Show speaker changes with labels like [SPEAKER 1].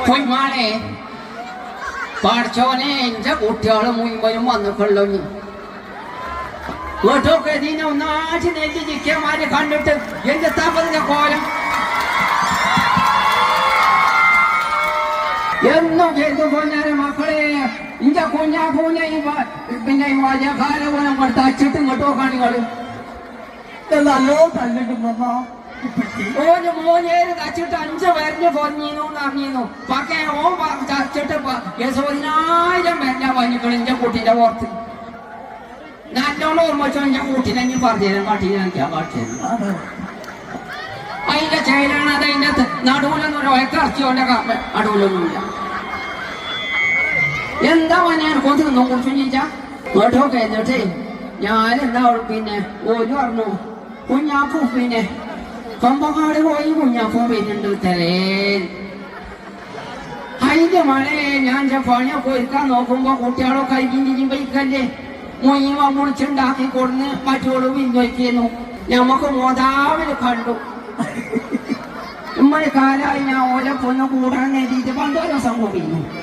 [SPEAKER 1] പൊന്മാളെ പഠിച്ചോനെ എന്റെ കുട്ടികളെ മുൻപനും നീ വീട്ടൊക്കെ ഇതിനെ ഒന്നാഴ്ച നെല്ലി ചിക്കന്മാരെ കണ്ടിട്ട് എന്റെ തപ്പതിന്റെ കോലം? എന്നും ചെയ്തു കൊഞ്ഞാരെ മക്കളെ ഇന്റെ കുഞ്ഞാ കുഞ്ഞ പിന്നെ വലിയ കാലപോലം കൊടുത്ത് അച്ചിട്ടും ഇങ്ങോട്ടോ കാണികൾ
[SPEAKER 2] നല്ലോ തല്ലിട്ട്
[SPEAKER 1] ഓന് മോനേര് തച്ചിട്ട് അഞ്ച് പേരിന് പൊന്നിന്നു അറിഞ്ഞിരുന്നു. പക്ഷേ ഓൻ തച്ചിട്ട് യശോദിനായിരം പേരുടെ വന്നിക്കൾ എന്റെ കുട്ടിന്റെ പുറത്ത്. നല്ലോണം ഓർമ്മ വെച്ചോ എന്റെ കുട്ടീനെ ഞാൻ പറഞ്ഞു കാട്ടി ഞാൻ കാട്ടി അതിന്റെ ചേലാണ് അത് അതിന്റെ നടുവിലൊന്നും ഒരു ഒയക്കറച്ചിയോന്റെ നടുവിലൊന്നുമില്ല എന്താ ഞാൻ കൊതിരുന്നു കുറിച്ചു ചോദിച്ചാ? കേട്ടോക്കെ എന്നിട്ടേ ഞാൻ എന്താ പിന്നെ ഓര് പറഞ്ഞു കുഞ്ഞാപ്പൂ പിന്നെ കൊമ്പങ്ങാട് പോയി കുഞ്ഞാപ്പൂ തലേൻ അതിന്റെ മഴയെ ഞാൻ പണിയൊക്കെ ഒരുക്കാൻ നോക്കുമ്പോ കുട്ടികളോ ബൈക്കല്ലേ മുയ്യവ മുറിച്ചുണ്ടാക്കി കൊടുന്ന് മറ്റോട് പിൻവയ്ക്കുന്നു ഞമ്മക്ക് മോതാവിൽ കണ്ടു. ഇമ്മൾ കാലായി ഞാൻ ഓലെ പൊന്ന് കൂടാൻ നേടിയിട്ട് പണ്ടോരോ സംഭവിക്കുന്നു